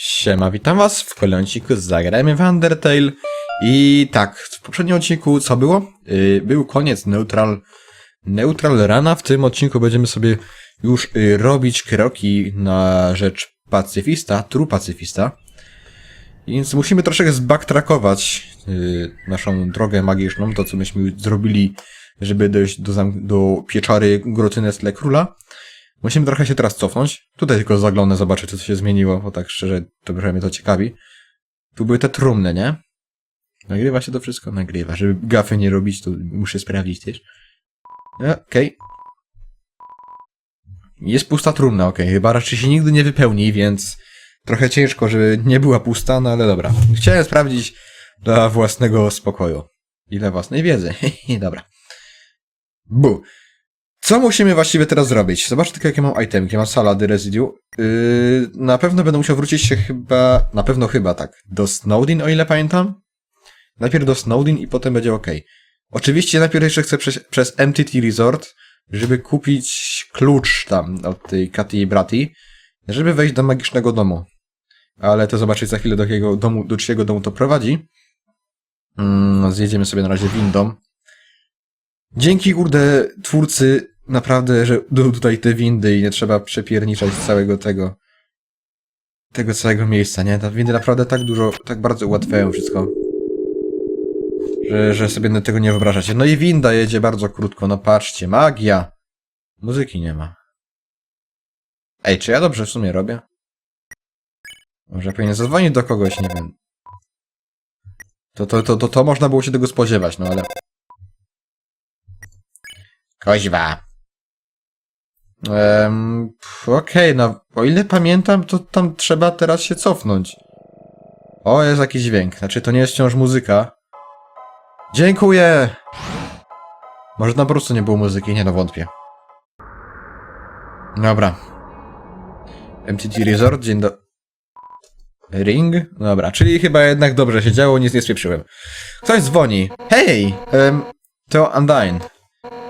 Siema, witam was w kolejnym odcinku Zagrajmy w Undertale. I tak, w poprzednim odcinku co było? Yy, był koniec Neutral, Neutral Rana. W tym odcinku będziemy sobie już yy, robić kroki na rzecz pacyfista, true pacyfista. Więc musimy troszeczkę zbacktrackować yy, naszą drogę magiczną, to co myśmy zrobili, żeby dojść do, do pieczary groty Nestle Króla. Musimy trochę się teraz cofnąć. Tutaj tylko zaglądnę, zobaczę, coś się zmieniło, bo tak szczerze, to trochę mnie to ciekawi. Tu były te trumny, nie? Nagrywa się to wszystko? Nagrywa. Żeby gafy nie robić, to muszę sprawdzić też. E, Okej. Jest pusta trumna, okej. Chyba raczej się nigdy nie wypełni, więc trochę ciężko, żeby nie była pusta, no ale dobra. Chciałem sprawdzić dla własnego spokoju. I dla własnej wiedzy. dobra. Bu. Co musimy właściwie teraz zrobić? Zobacz tylko, jakie mam itemki. Mam salady residue. Yy, na pewno będę musiał wrócić się chyba, na pewno chyba tak, do Snowdin, o ile pamiętam. Najpierw do Snowdin i potem będzie ok. Oczywiście najpierw jeszcze chcę przez, przez MTT Resort, żeby kupić klucz tam od tej Katy i Brati, żeby wejść do magicznego domu. Ale to zobaczyć za chwilę do jakiego domu, do czyjego domu to prowadzi. Mm, zjedziemy sobie na razie windą. Dzięki kurde twórcy naprawdę, że tutaj te windy i nie trzeba przepierniczać całego tego tego całego miejsca, nie? Te windy naprawdę tak dużo, tak bardzo ułatwiają wszystko. Że, że sobie tego nie wyobrażacie. No i winda jedzie bardzo krótko, no patrzcie, magia! Muzyki nie ma. Ej, czy ja dobrze w sumie robię? Może powinien zadzwonić do kogoś, nie wiem. To, to, to, to, to można było się tego spodziewać, no ale... Koźwa. Um, Okej, no o ile pamiętam, to tam trzeba teraz się cofnąć. O, jest jakiś dźwięk. Znaczy, to nie jest wciąż muzyka. Dziękuję! Może tam po prostu nie było muzyki, nie no wątpię. Dobra. MTT Resort, dzień do... Ring? Dobra, czyli chyba jednak dobrze się działo, nic nie spieprzyłem. Ktoś dzwoni. Hej! em, to Undyne.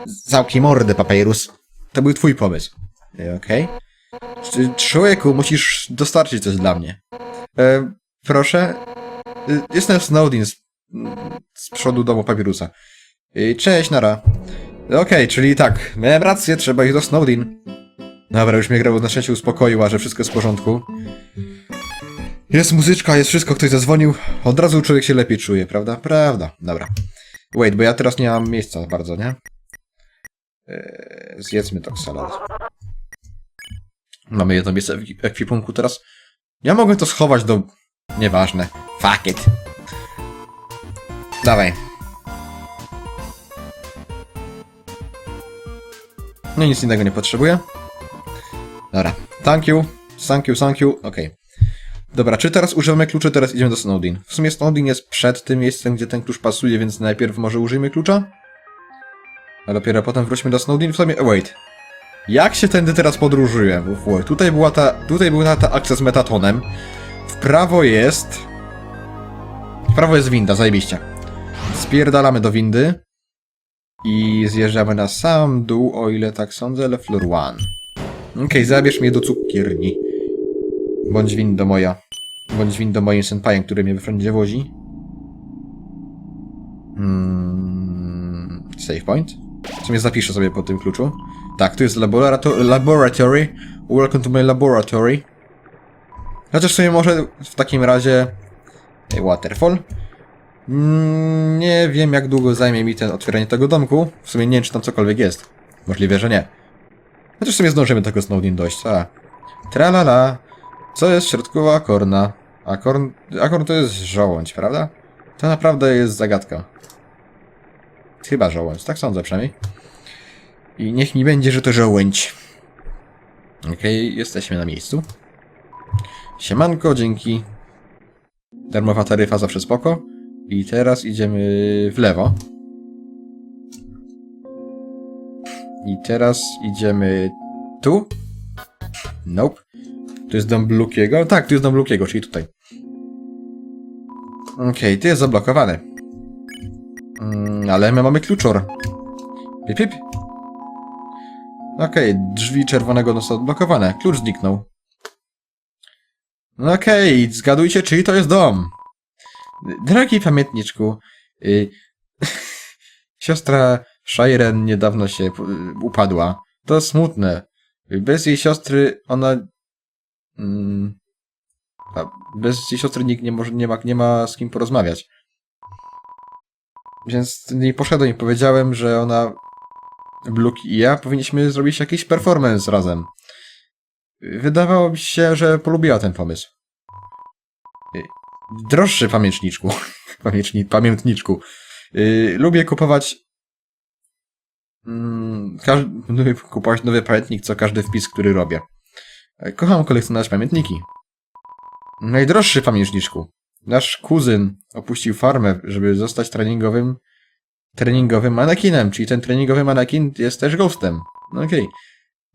Zamknij mordę, papyrus. To był twój pomysł. E, Okej. Czy- Człowieku, musisz dostarczyć coś dla mnie. E, proszę. E, Jestem Snowdin z, z przodu domu papirusa. E, Cześć, Nara. Okej, czyli tak, miałem rację, trzeba iść do Snowdin. Dobra, już mnie grał na szczęście uspokoiła, że wszystko jest w porządku. Jest muzyczka, jest wszystko, ktoś zadzwonił. Od razu człowiek się lepiej czuje, prawda? Prawda, dobra. Wait, bo ja teraz nie mam miejsca bardzo, nie? Eee, zjedzmy tak salad. Mamy jedno miejsce w ekwipunku teraz. Ja mogę to schować do... Nieważne. Fuck it. Dawaj. No nic innego nie potrzebuję. Dobra. Thank you. Thank you, thank you. Okej. Dobra, czy teraz używamy klucza, teraz idziemy do Snowdin. W sumie Snowdin jest przed tym miejscem, gdzie ten klucz pasuje, więc najpierw może użyjmy klucza? A dopiero potem wróćmy do Snowdin. W sumie, wait. Jak się tędy teraz podróżuje? Wait, tutaj była ta, tutaj była ta akcja z metatonem. W prawo jest... W prawo jest winda, zajebiście. Spierdalamy do windy. I zjeżdżamy na sam dół, o ile tak sądzę, ale floor one. Okej, zabierz mnie do cukierni. Bądź windo moja. Bądź windo moim senpajem, który mnie wszędzie wozi. Mm, save point? W sumie zapiszę sobie po tym kluczu. Tak, tu jest laborato laboratory. Welcome to my laboratory. Chociaż sobie może w takim razie... Waterfall. Mm, nie wiem jak długo zajmie mi ten otwieranie tego domku. W sumie nie wiem czy tam cokolwiek jest. Możliwe, że nie. Chociaż sobie zdążymy tego Snowdin dojść, a. Tralala. Co jest środkowa korna? Akorn... Akorn to jest żołądź, prawda? To naprawdę jest zagadka. Chyba żołądź, tak sądzę przynajmniej. I niech mi będzie, że to żołędź. Okej, jesteśmy na miejscu. Siemanko, dzięki. Darmowa taryfa zawsze spoko. I teraz idziemy w lewo. I teraz idziemy tu. Nope. Tu jest dom Blukiego. Tak, tu jest dom Blukiego, czyli tutaj. Okej, tu jest zablokowany. Mm, ale my mamy kluczor. Pip, pip. Okej, drzwi czerwonego są odblokowane. Klucz zniknął. Okej, zgadujcie, czyj to jest dom. Drogi pamiętniczku, y, siostra Shairen niedawno się y, upadła. To smutne. Bez jej siostry ona... Mm, bez jej siostry nikt nie, może, nie, ma, nie ma z kim porozmawiać. Więc nie poszedłem i powiedziałem, że ona, Bluki i ja powinniśmy zrobić jakiś performance razem. Wydawało mi się, że polubiła ten pomysł. Y, Droższy pamiętniczku. Pamiętni, pamiętniczku. Yy, lubię kupować. Mm, każ, lubię kupować nowy pamiętnik, co każdy wpis, który robię. E, Kocham kolekcjonować pamiętniki. Najdroższy pamiętniczku. Nasz kuzyn opuścił farmę, żeby zostać treningowym treningowym manekinem, czyli ten treningowy manekin jest też ghostem. No okej.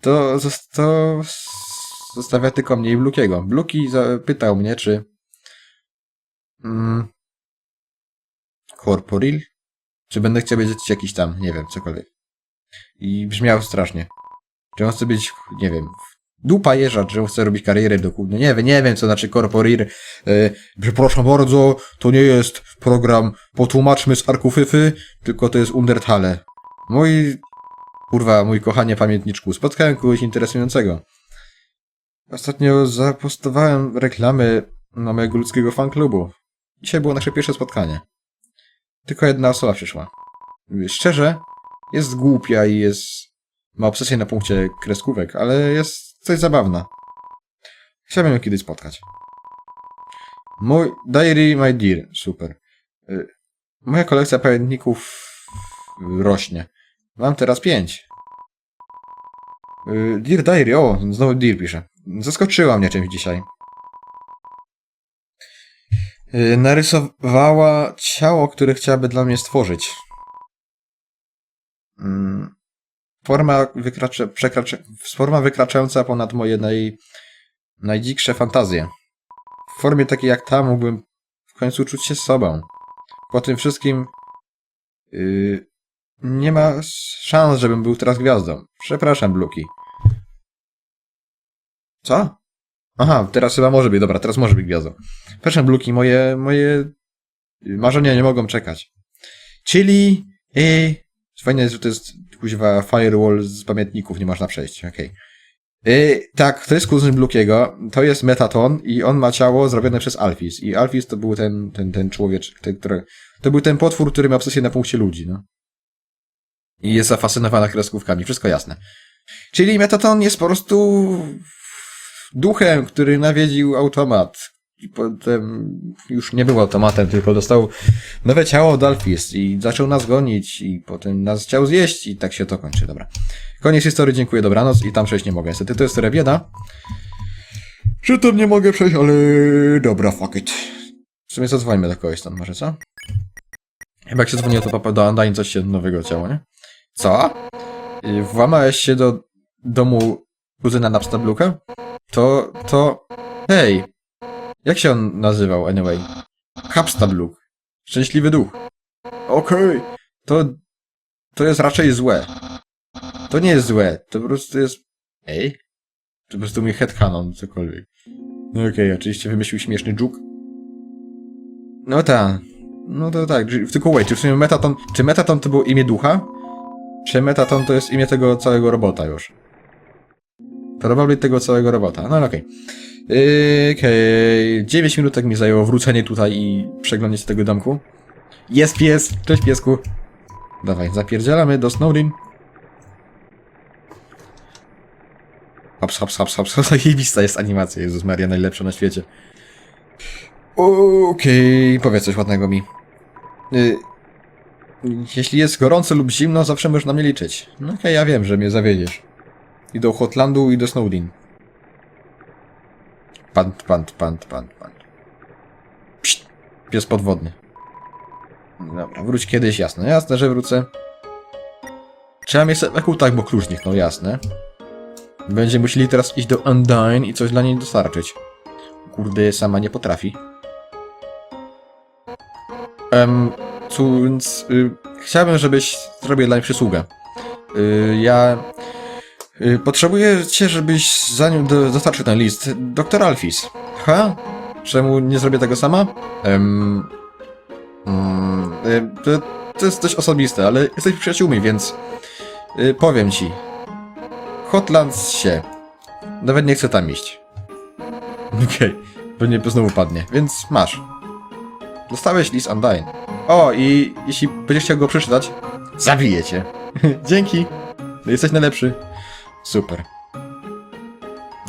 To, zos- to s- zostawia tylko mnie i Blukiego. Bluki zapytał mnie, czy mm, Corporil? Czy będę chciał być jakiś tam, nie wiem, cokolwiek. I brzmiał strasznie. Czy on chce być, nie wiem, dupa jeża, on chce robić karierę do no nie wiem, nie wiem, co znaczy Corporir. E, przepraszam bardzo, to nie jest program potłumaczmy z Arkufyfy, tylko to jest Undertale. Mój, kurwa, mój kochanie pamiętniczku, spotkałem kogoś interesującego. Ostatnio zapostowałem reklamy na mojego ludzkiego fanklubu. Dzisiaj było nasze pierwsze spotkanie. Tylko jedna osoba przyszła. Szczerze, jest głupia i jest... ma obsesję na punkcie kreskówek, ale jest coś zabawna. Chciałbym ją kiedyś spotkać. Mój Diary My Dear, super. Y, Moja kolekcja pamiętników rośnie. Mam teraz pięć. Y, Dear Diary, o, znowu Dear pisze. Zaskoczyła mnie czymś dzisiaj. Y, Narysowała ciało, które chciałaby dla mnie stworzyć. Forma, wykracza, przekracza, forma wykraczająca ponad moje naj, najdziksze fantazje. W formie takiej jak ta mógłbym w końcu czuć się sobą. Po tym wszystkim yy, nie ma szans, żebym był teraz gwiazdą. Przepraszam, Bluki. Co? Aha, teraz chyba może być, dobra, teraz może być gwiazdą. Przepraszam, Bluki, moje, moje marzenia nie mogą czekać. Czyli, yy, fajne jest, że to jest kuźwa firewall z pamiętników, nie można przejść, okej. Yy, tak, to jest kuzyn Blukiego, to jest Metaton i on ma ciało zrobione przez Alphys. I Alphys to był ten, ten, ten człowiek, ten, który, to był ten potwór, który ma obsesję na punkcie ludzi, no. I jest zafascynowana kreskówkami, wszystko jasne. Czyli Metaton jest po prostu duchem, który nawiedził automat. I potem już nie był automatem, tylko dostał nowe ciało od Alphys i zaczął nas gonić i potem nas chciał zjeść i tak się to kończy, dobra. Koniec historii, dziękuję, dobranoc i tam przejść nie mogę. Niestety to jest historia bieda. Że tam nie mogę przejść, ale dobra, fuck it. W sumie zadzwońmy do kogoś tam, może co? Chyba jak się dzwoniło, to papa do Undyne coś się nowego ciało, nie? Co? Y, Włamałeś się do domu kuzyna Napstabluka? To, to... Hej! Jak się on nazywał, anyway? Hapstabluk. Szczęśliwy duch. Okej. To... To jest raczej złe. To nie jest złe, to po prostu jest... Ej? To po prostu mój headcanon, cokolwiek. No okej, oczywiście wymyślił śmieszny dżuk. No tak. No to tak, tylko wait, czy w sumie Metaton... Czy Metaton to było imię ducha? Czy Metaton to jest imię tego całego robota już? Probably tego całego robota. No ale okej. Yy, Okej, 9 minutek mi zajęło wrócenie tutaj i przeglądanie tego domku. Jest pies! Cześć piesku! Dawaj, zapierdzielamy do Snowdin. Hops, hops, hops, hops, hops. Zajebista jest animacja, Jezus Maria, najlepsza na świecie. Okej, powiedz coś ładnego mi. Y, jeśli jest gorąco lub zimno, zawsze możesz na mnie liczyć. No okej, ja wiem, że mnie zawiedziesz. I do Hotlandu, i do Snowdin. Pant, pant, pant, pant, pant. Pszt, pies podwodny. Dobra, wróć kiedyś, jasne, jasne, że wrócę. Trzeba mieć sobie tak, bo klucz zniknął, jasne. Będziemy musieli teraz iść do Undyne i coś dla niej dostarczyć. Kurde, sama nie potrafi. Um, więc y, chciałbym, żebyś zrobił dla mnie przysługę. Y, ja potrzebuję cię, żebyś zanim do, dostarczył ten list. Doktor Alfis. Ha? Czemu nie zrobię tego sama? Y, to, to jest dość osobiste, ale jesteś przyjaciółmi, więc y, powiem ci. Hotlands się. Nawet nie chcę tam iść. Okej, pewnie znowu padnie, więc masz. Dostałeś list Undyne. O, i jeśli będziesz chciał go przeczytać, zabiję cię. Dzięki. Jesteś najlepszy. Super.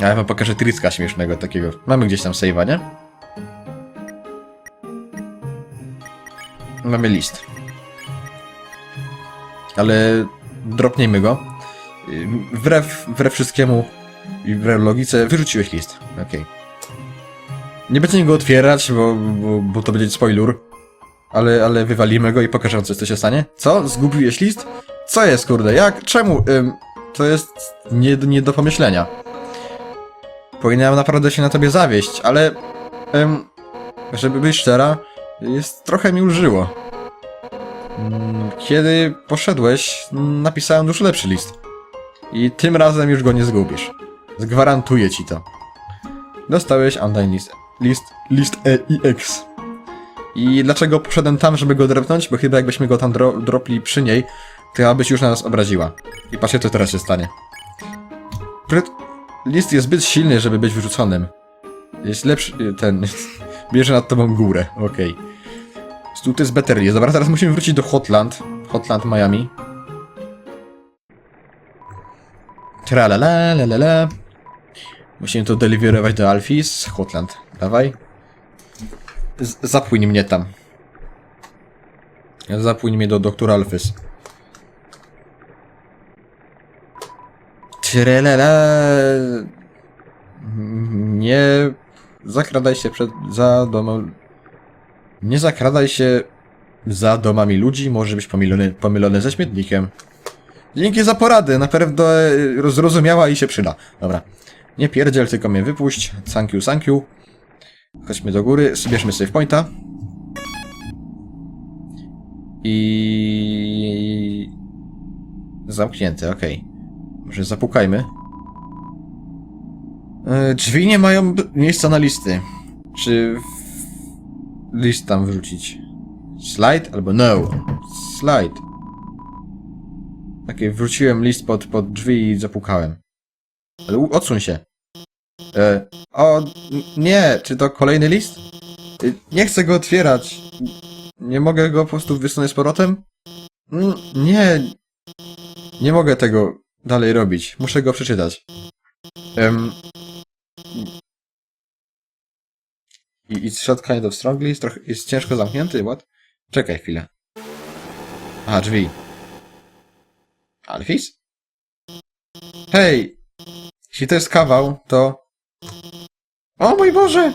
A ja wam pokażę tricka śmiesznego takiego. Mamy gdzieś tam save'a, nie? Mamy list. Ale dropnijmy go. Wbrew, wbrew wszystkiemu i wbrew logice wyrzuciłeś list. Okej. Nie będziemy go otwierać, bo, bo, bo to będzie spoiler. Ale, ale wywalimy go i pokażę co się stanie. Co? Zgubiłeś list? Co jest, kurde? Jak? Czemu? Ym, to jest nie, nie do pomyślenia. Powinienem naprawdę się na tobie zawieść, ale... Ym, żeby być szczera, jest trochę mi ulżyło. Mm, Kiedy poszedłeś, napisałem dużo lepszy list. I tym razem już go nie zgubisz. Zgwarantuję ci to. Dostałeś Undyne list, list, list E i dlaczego poszedłem tam, żeby go drepnąć? Bo chyba jakbyśmy go tam dro dropli przy niej, to chyba byś już na nas obraziła. I patrzcie, co teraz się stanie. Pryt... List jest zbyt silny, żeby być wyrzuconym. Jest lepszy... ten... bierze nad tobą górę, okej. Okay. Tu jest better list. Dobra, teraz musimy wrócić do Hotland. Hotland Miami. Tralala, la la la. Musimy to deliverować do Alfis. Hotland. Dawaj. Zapłyń mnie tam. Zapłyń mnie do doktora Alfys. Trelala. Nie zakradaj się przed, za domem. Nie zakradaj się za domami ludzi, może być pomylony, pomylony ze śmietnikiem. Dzięki za poradę, na pewno e, zrozumiała i się przyda. Dobra. Nie pierdziel, tylko mnie wypuść. Thank you, thank you. Chodźmy do góry, bierzmy save pointa. I... Zamknięte, okej. Może zapukajmy. E, Drzwi nie mają miejsca na listy. Czy w- list tam wrzucić? Slide albo no? Slide. Okej, wrzuciłem list pod, pod drzwi i zapukałem. Ale odsuń się. E, o, n- nie, czy to kolejny list? Y, Nie chcę go otwierać. Nie mogę go po prostu wysunąć z powrotem? Mm, Nie, nie mogę tego dalej robić. Muszę go przeczytać. Em, I it's shot kind of strongly, trochę, jest ciężko zamknięty, what? Czekaj chwilę. Aha, drzwi. Alfis? Hej! Jeśli to jest kawał, to... O mój Boże!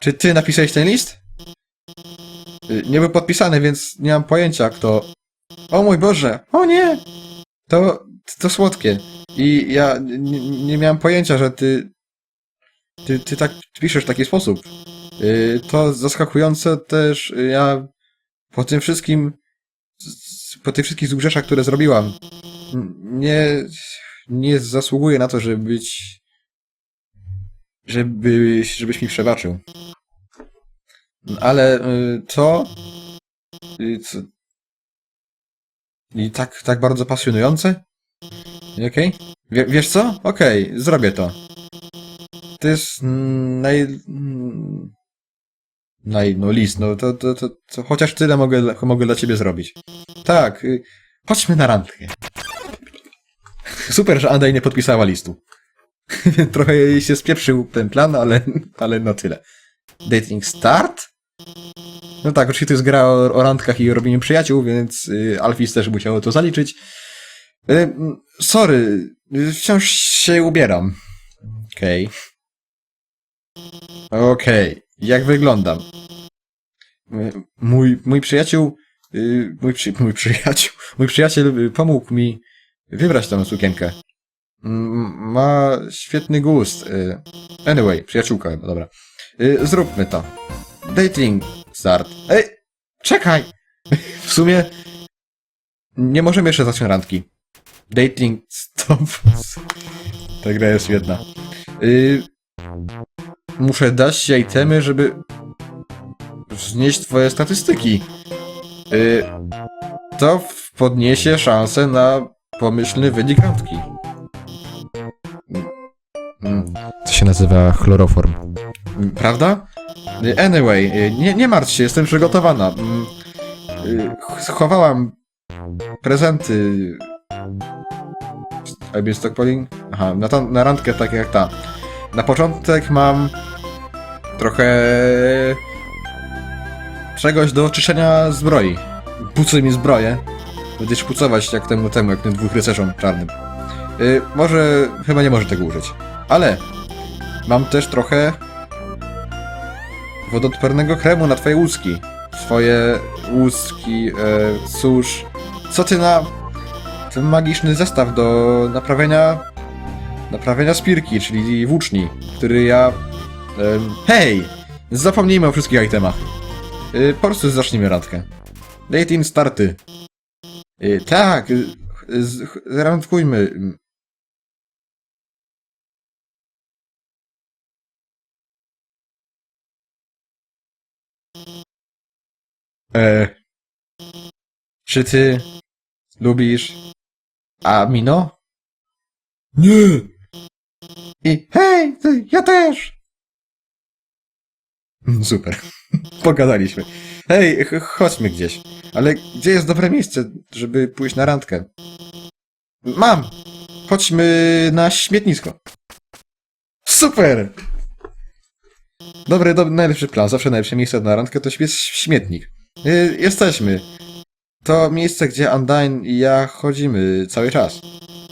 Czy ty napisałeś ten list? Y, Nie był podpisany, więc nie mam pojęcia, kto... O mój Boże! O nie! To... to słodkie. I ja nie, nie miałem pojęcia, że ty... Ty, ty tak piszesz w taki sposób. Y, To zaskakujące też, y, ja po tym wszystkim, po tych wszystkich zgrzeszach, które zrobiłam, nie, nie zasługuję na to, żeby być, żeby, żebyś mi przebaczył. Ale y, to, y, co, i tak, tak bardzo pasjonujące? Okej? Wie, wiesz co? Okej, zrobię to. To jest naj... Naj... no list, no to, to, to, to chociaż tyle mogę, mogę dla ciebie zrobić. Tak, y, chodźmy na randkę. Super, że Andaj nie podpisała listu. Trochę jej się spieprzył ten plan, ale, ale no tyle. Dating start? No tak, oczywiście to jest gra o, o randkach i o robieniu przyjaciół, więc y, Alfis też musiało to zaliczyć. Y, sorry, wciąż się ubieram. Okej. Okej, jak wyglądam? Mój, mój przyjaciół, y, mój, przy, mój przyjaciół, mój przyjaciel pomógł mi wybrać tę sukienkę. Ma świetny gust. y. Anyway, przyjaciółka chyba, dobra. Y, Zróbmy to. Dating start. Ej, czekaj! W sumie nie możemy jeszcze zacząć randki. Dating stop. Ta gra jest świetna. Y, muszę dać ci itemy, żeby wznieść twoje statystyki. To podniesie szansę na pomyślny wynik randki. To się nazywa chloroform. Prawda? Anyway, y, nie, nie martw się, jestem przygotowana. Mm, y, Schowałam prezenty. Albion Stockpoling? Aha, na, ta, na randkę tak jak ta. Na początek mam trochę czegoś do czyszczenia zbroi. Pucuj mi zbroję. Będziesz pucować jak temu temu, jak tym dwóch rycerzom czarnym. Y, może, chyba nie może tego użyć. Ale mam też trochę wodoodpornego kremu na twoje łuski. Swoje łuski, e, cóż, co ty na ten magiczny zestaw do naprawienia naprawienia spirki, czyli włóczni, który ja... em, hej! Zapomnijmy o wszystkich itemach. Y, po prostu zacznijmy randkę. Date in starty. Y, tak, y, z- randkujmy. E, czy ty lubisz Amino? Nie! I hej, ty, ja też! Mm, Super. Pogadaliśmy. Hej, ch- chodźmy gdzieś. Ale gdzie jest dobre miejsce, żeby pójść na randkę? Mam! Chodźmy na śmietnisko. Super! Dobry, dobry, najlepszy plan. Zawsze najlepsze miejsce na randkę to jest śmietnik. Y, jesteśmy. To miejsce, gdzie Undyne i ja chodzimy cały czas.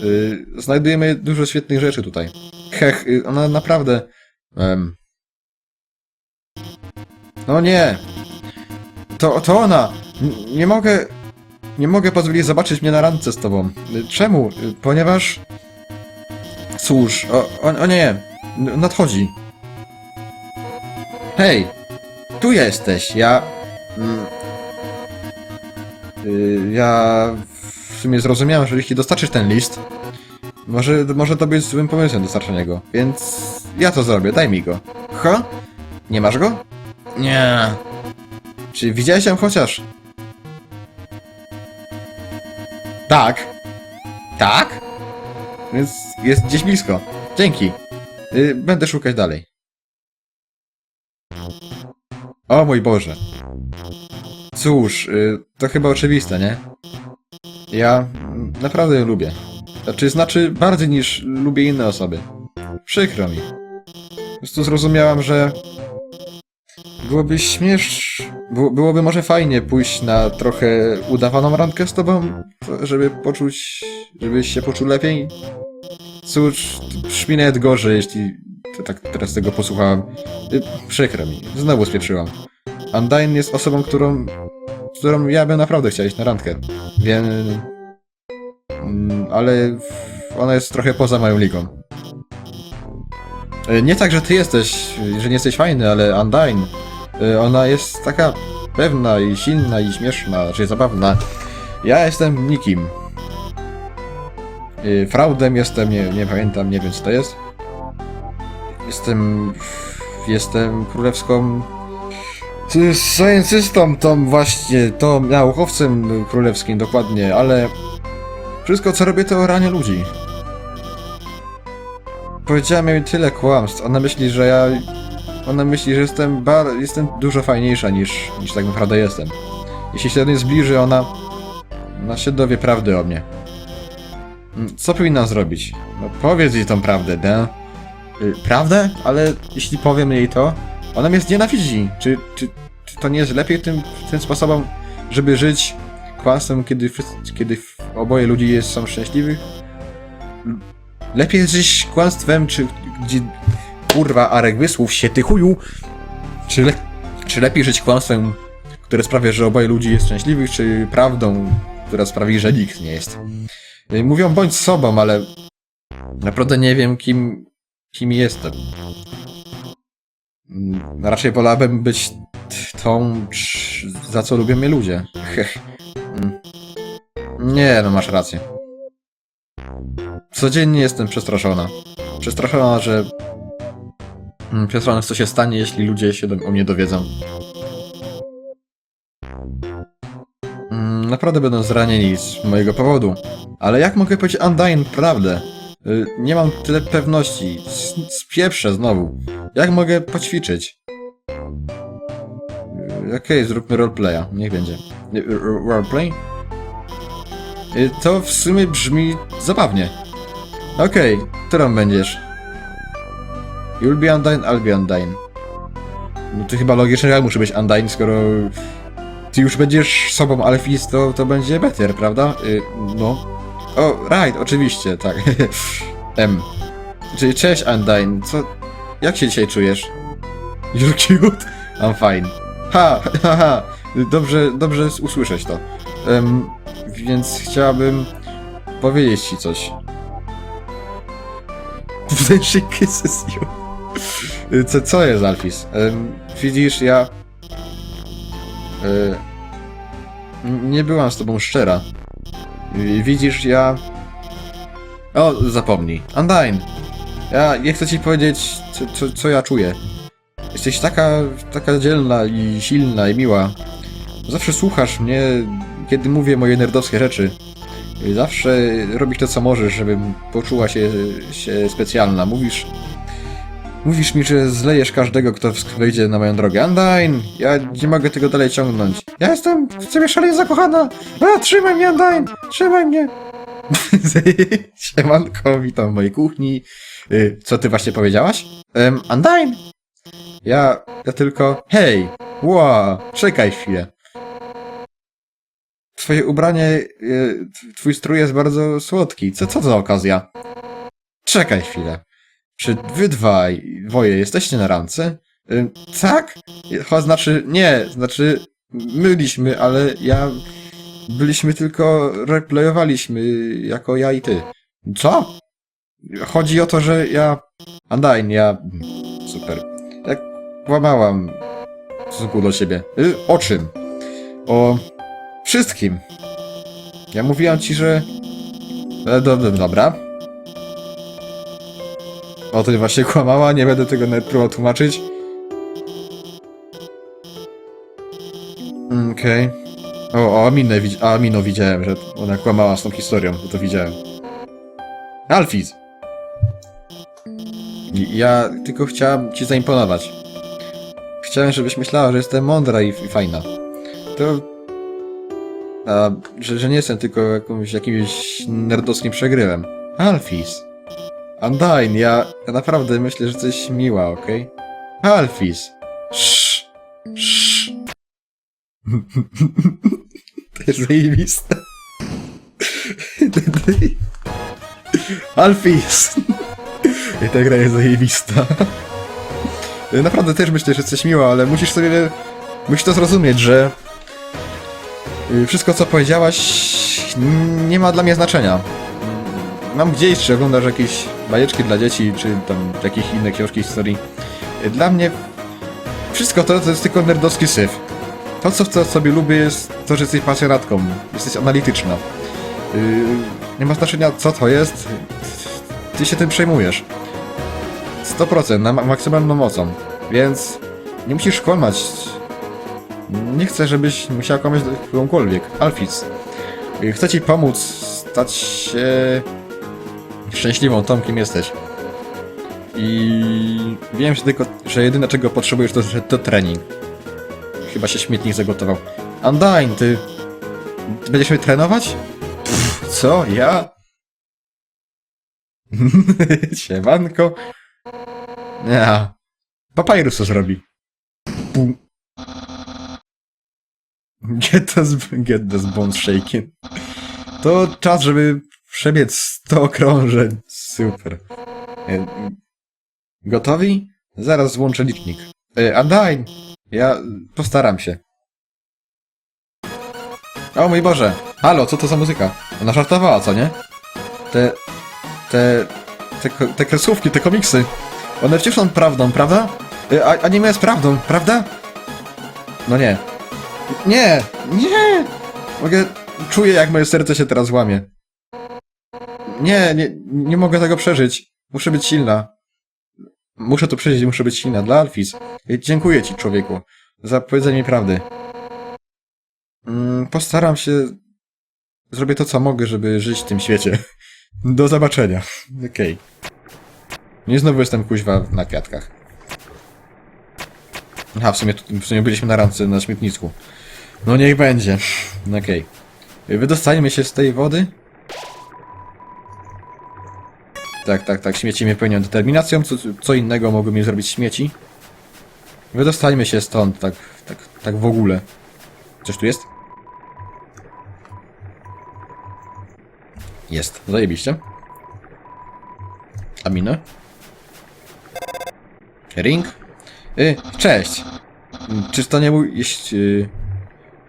Y, znajdujemy dużo świetnych rzeczy tutaj. Hech, y, ona naprawdę... em. No nie! To, to ona! N- nie mogę... Nie mogę pozwolić zobaczyć mnie na randce z tobą. Czemu? Ponieważ... Cóż, o, o, o nie, N- nadchodzi. Hej! Tu jesteś, ja... Y, ja w sumie zrozumiałem, że jeśli dostarczysz ten list, może, może to być złym pomysłem dostarczenie go, więc ja to zrobię, daj mi go. Ha? Nie masz go? Nie. Czy widziałeś ją chociaż? Tak. Tak? Więc jest gdzieś blisko. Dzięki. Y, będę szukać dalej. O mój Boże. Cóż, y, to chyba oczywiste, nie? Ja naprawdę ją lubię. Znaczy, znaczy bardziej niż lubię inne osoby. Przykro mi. Po prostu zrozumiałam, że byłoby śmiesz... Było, byłoby może fajnie pójść na trochę udawaną randkę z tobą, żeby poczuć... żebyś się poczuł lepiej. Cóż, brzmi nawet gorzej, jeśli to tak teraz tego posłuchałem. Y, Przykro mi. Znowu spieprzyłam. Undyne jest osobą, którą... którą ja bym naprawdę chciał iść na randkę. Wiem... Mm, ale ona jest trochę poza moją ligą. E, Nie tak, że ty jesteś, że nie jesteś fajny, ale Undyne, e, ona jest taka pewna i silna i śmieszna, znaczy zabawna. Ja jestem nikim. E, Fraudem jestem, nie, nie pamiętam, nie wiem co to jest. Jestem... Jestem królewską... Sciencystą, tą właśnie, tą naukowcem królewskim dokładnie, ale... Wszystko co robię to ranię ludzi. Powiedziałem jej tyle kłamstw. Ona myśli, że ja... Ona myśli, że jestem bar... jestem dużo fajniejsza niż, niż tak naprawdę jestem. Jeśli się do niej zbliży, ona... Ona się dowie prawdy o mnie. Mm, Co powinna zrobić? No powiedz jej tą prawdę, da? Y, prawdę? Ale jeśli powiem jej to, ona mnie znienawidzi. Czy, czy, czy to nie jest lepiej tym, tym sposobem, żeby żyć kłamstwem, kiedy, wszyscy- kiedy oboje ludzi jest, są szczęśliwych? Lepiej żyć kłamstwem, czy gdzie... Kurwa, Arek, wysłów się, ty chuju! Czy, le... czy lepiej żyć kłamstwem, które sprawia, że oboje ludzi jest szczęśliwych, czy prawdą, która sprawi, że nikt nie jest? Y, Mówią bądź sobą, ale naprawdę nie wiem, kim, kim jestem. Mm, Raczej wolałbym być tą, za co lubią mnie ludzie. Mm. Nie, no masz rację. Codziennie jestem przestraszona. Przestraszona, że... Mm, Piotronek, co się stanie, jeśli ludzie się o mnie dowiedzą? Naprawdę będą zranieni z mojego powodu. Ale jak mogę powiedzieć Undyne prawdę? Y, Nie mam tyle pewności. S- Spieprzę znowu. Jak mogę poćwiczyć? Y, Okej, zróbmy roleplaya. Niech będzie. Y, Roleplay? To w sumie brzmi zabawnie. Okej, którą będziesz? You'll be Undyne, I'll be Undyne. No to chyba logicznie, ja muszę być Undyne, skoro ty już będziesz sobą Alfis, to, to będzie better, prawda? No. O, right, oczywiście, tak. M. Czyli cześć Undyne, co... Jak się dzisiaj czujesz? You're cute? I'm fine. Ha, ha, ha. Dobrze, dobrze usłyszeć to. Em, więc chciałabym powiedzieć ci coś. She kisses you. Co, co jest, Alfis? Em, widzisz, ja... N- nie byłam z tobą szczera. Widzisz, ja... O, zapomnij. Undyne! Ja nie chcę ci powiedzieć, co, co, co ja czuję. Jesteś taka, taka dzielna i silna i miła. Zawsze słuchasz mnie, kiedy mówię moje nerdowskie rzeczy. Zawsze robisz to, co możesz, żebym poczuła się, się specjalna. Mówisz... Mówisz mi, że zlejesz każdego, kto wejdzie na moją drogę. Undyne! Ja nie mogę tego dalej ciągnąć. Ja jestem w ciebie szalenie zakochana! A, trzymaj mnie, Undyne! Trzymaj mnie! Siemanko, witam w mojej kuchni. Y, Co ty właśnie powiedziałaś? Um, Undyne! Ja, ja tylko... Hej! Ła! Czekaj chwilę. Twoje ubranie, y, twój strój jest bardzo słodki. Co, co za okazja? Czekaj chwilę. Czy wy dwaj, dwoje, jesteście na randce? Y, tak? Cho, znaczy, nie, znaczy, myliśmy, ale ja... Byliśmy tylko, replayowaliśmy jako ja i ty. Co? Chodzi o to, że ja... Undyne, ja... Super. Jak kłamałam w stosunku do ciebie. Y, o czym? O... Wszystkim. Ja mówiłam ci, że... E, do, do, dobra. O, ty właśnie kłamała, nie będę tego nawet próbował tłumaczyć. Mm, Okej. O, o Aminę, a Amino widziałem, że ona kłamała z tą historią, to to widziałem. Alfiz! I- Ja tylko chciałam ci zaimponować. Chciałem, żebyś myślała, że jestem mądra i, i fajna. To... A, że, że nie jestem tylko jakimś, jakimś nerdowskim przegrywem. Alfis! Undyne, ja, naprawdę myślę, że jesteś miła, okej? Alfis! Sz, sz. To jest zajebiste. Alfis! I ta gra jest zajebista. Naprawdę też myślę, że jesteś miła, ale musisz sobie... Musisz to zrozumieć, że... y, Wszystko, co powiedziałaś, nie ma dla mnie znaczenia. Mam gdzieś, czy oglądasz jakieś bajeczki dla dzieci, czy tam jakieś inne książki historii. Dla mnie wszystko to, to jest tylko nerdowski syf. To, co, co sobie lubię, jest to, że jesteś pasjonatką. Jesteś analityczna. Yy, nie ma znaczenia, co to jest. Ty się tym przejmujesz. 100% na ma- maksymalną mocą. Więc nie musisz kłamać. Nie chcę, żebyś musiała kłamać do kogokolwiek. Alfis. Yy, Chcę ci pomóc stać się szczęśliwą tą, kim jesteś. I wiem, że tylko, że jedyne czego potrzebujesz to, to trening. Chyba się śmietnik zagotował. Undyne, ty... Ty będziesz mnie trenować? Pff, co? Ja? Siemanko. Ja. Papyrus to zrobi. Pum. Get this, get this bone shaking. To czas, żeby przebiec 100 okrążeń. Super. E, Gotowi? Zaraz włączę licznik. E, Undyne! Ja postaram się. O mój Boże! Halo, co to za muzyka? Ona żartowała, co nie? Te... Te... Te, te kresówki, te komiksy. One wciąż są prawdą, prawda? Y, A, anime jest prawdą, prawda? No nie. Nie! Nie! Mogę... Czuję, jak moje serce się teraz łamie. Nie, nie, nie mogę tego przeżyć. Muszę być silna. Muszę to przejść, muszę być silna dla Alfis. Dziękuję ci, człowieku, za powiedzenie mi prawdy. Mm, Postaram się... Zrobię to, co mogę, żeby żyć w tym świecie. Do zobaczenia. Okej. Nie znowu jestem kuźwa na kwiatkach. Aha, w sumie, w sumie byliśmy na randce na śmietnisku. No niech będzie. Okej. Wydostajmy się z tej wody. Tak, tak, tak. Śmieci mnie pełnią determinacją. Co, co innego mogły mi zrobić śmieci? Wydostajmy się stąd, tak, tak, tak w ogóle. Coś tu jest? Jest. Zajebiście. Amino? Ring? Y, cześć. Czyż to nie mój... Jeść, y,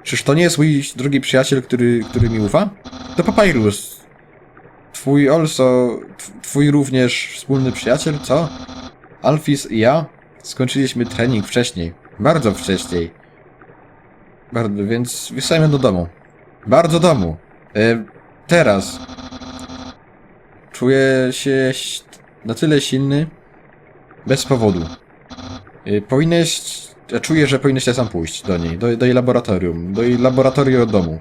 czyż to nie jest mój drugi przyjaciel, który, który mi ufa? To Papyrus. Twój also... tw- Twój również wspólny przyjaciel, co? Alfis i ja skończyliśmy trening wcześniej. Bardzo wcześniej. Bardzo, więc wysłajmy do domu. Bardzo domu. E, teraz. Czuję się na tyle silny. Bez powodu. E, powinieneś... Ja czuję, że powinieneś sam pójść do niej, do, do jej laboratorium, do jej laboratorium od domu.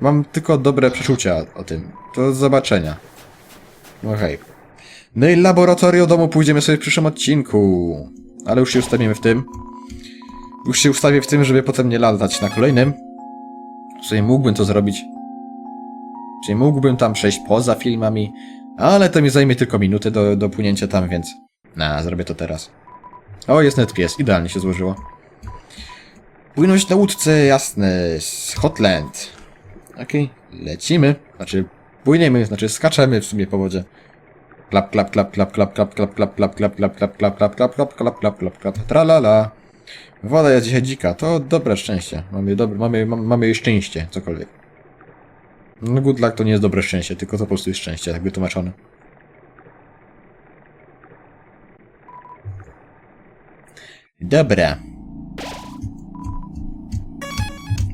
Mam tylko dobre przeczucia o tym. Do zobaczenia. Okej. No i laboratorium domu pójdziemy sobie w przyszłym odcinku. Ale już się ustawimy w tym. Już się ustawię w tym, żeby potem nie latać na kolejnym. Sumie mógłbym to zrobić. Czyli mógłbym tam przejść poza filmami, ale to mi zajmie tylko minutę do, do płynięcia tam, więc... Na, zrobię to teraz. O, jest netpies, idealnie się złożyło. Płynąć na łódce, jasne, z Hotland. Okej, lecimy. Znaczy, płyniemy, znaczy skaczemy w sumie po wodzie. Klap, klap, klap, klap, klap, klap, klap, klap, klap, klap, klap, klap, klap, klap, klap, klap, klap, klap, klap, klap, tralala. Woda jest dzisiaj dzika, to dobre szczęście. Mamy, dobre, mamy, mam- mamy szczęście, cokolwiek. No good luck to nie jest dobre szczęście, tylko to po prostu jest szczęście, tak wytłumaczone. Dobra.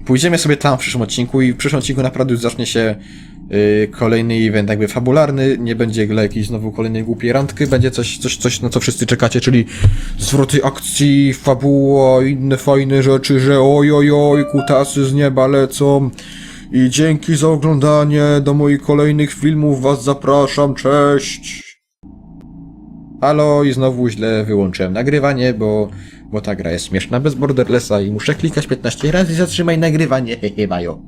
Pójdziemy sobie tam w przyszłym odcinku i w przyszłym odcinku naprawdę już zacznie się yy, kolejny event jakby fabularny, nie będzie dla jakiejś znowu kolejnej głupiej randki, będzie coś, coś, coś na co wszyscy czekacie, czyli zwroty akcji, fabuła, inne fajne rzeczy, że oj, oj, oj, kutasy z nieba lecą. I dzięki za oglądanie, do moich kolejnych filmów was zapraszam, cześć! Halo i znowu źle wyłączyłem nagrywanie, bo, bo ta gra jest śmieszna bez borderlessa i muszę klikać 15 razy zatrzymaj nagrywanie, hehe majo.